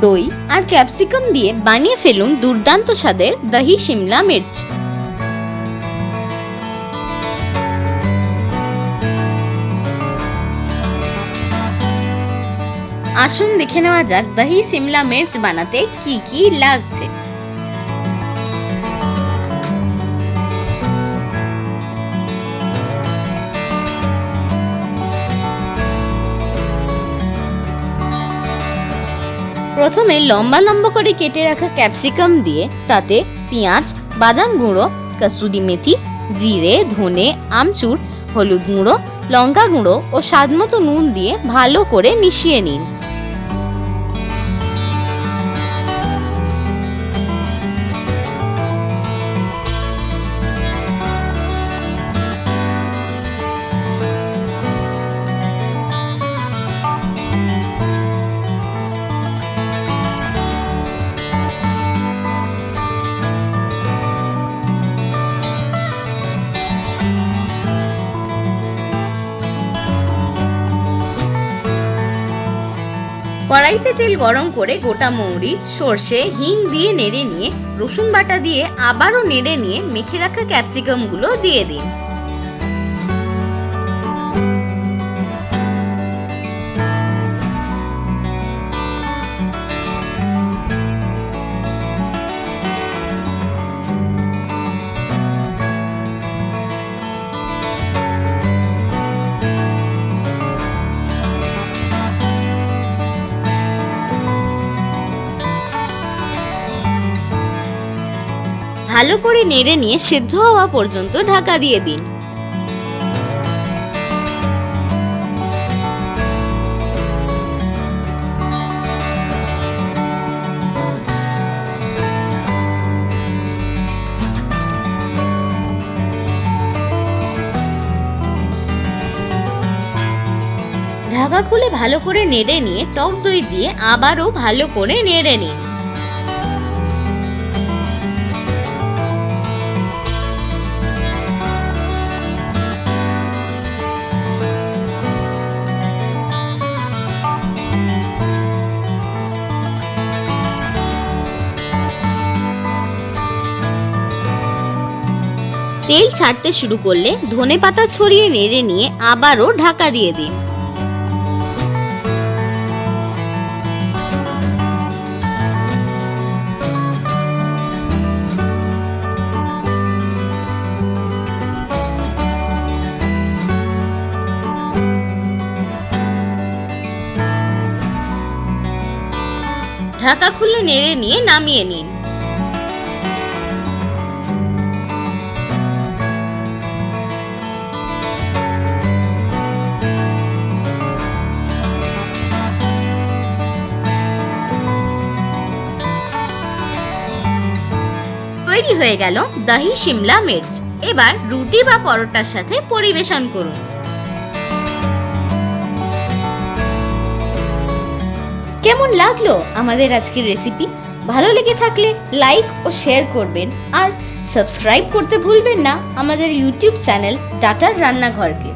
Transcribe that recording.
দই আর ক্যাপসিকাম দিয়ে বানিয়ে ফেলুন দুর্দান্ত স্বাদের দহি শিমলা মির্চ। আসুন দেখে নেওয়া যাক দহি শিমলা মির্চ বানাতে কি কি লাগছে। প্রথমে লম্বা লম্বা করে কেটে রাখা ক্যাপসিকাম দিয়ে তাতে পেঁয়াজ, বাদাম গুঁড়ো, কাসুরি মেথি, জিরে, ধনে, আমচুর, হলুদ গুঁড়ো, লঙ্কা গুঁড়ো ও স্বাদমতো নুন দিয়ে ভালো করে মিশিয়ে নিন। কড়াইতে তেল গরম করে গোটা মৌরি, সর্ষে, হিং দিয়ে নেড়ে নিয়ে রসুন বাটা দিয়ে আবারও নেড়ে নিয়ে মেখে রাখা ক্যাপসিকামগুলো দিয়ে দিন। ভালো করে নেড়ে নিয়ে সিদ্ধ হওয়া পর্যন্ত ঢাকা দিয়ে দিন। ঢাকা খুলে ভালো করে নেড়ে নিয়ে টক দই দিয়ে আবারও ভালো করে নেড়ে নিন। তেল ছাড়তে শুরু করলে ধনে পাতা ছড়িয়ে নেড়ে নিয়ে আবারও ঢাকা দিয়ে দিন। ঢাকা খুলে নেড়ে নিয়ে নামিয়ে নিন। তৈরি হয়ে গেল দহি, শিমলা মির্চ। এবার রুটি বা পরোটার সাথে পরিবেশন করুন। কেমন লাগল আমাদের আজকের রেসিপি ভালো লেগে থাকলে লাইক ও শেয়ার করবেন। আর সাবস্ক্রাইব করতে ভুলবেন না আমাদের ইউটিউব চ্যানেল ডাটার রান্নাঘরকে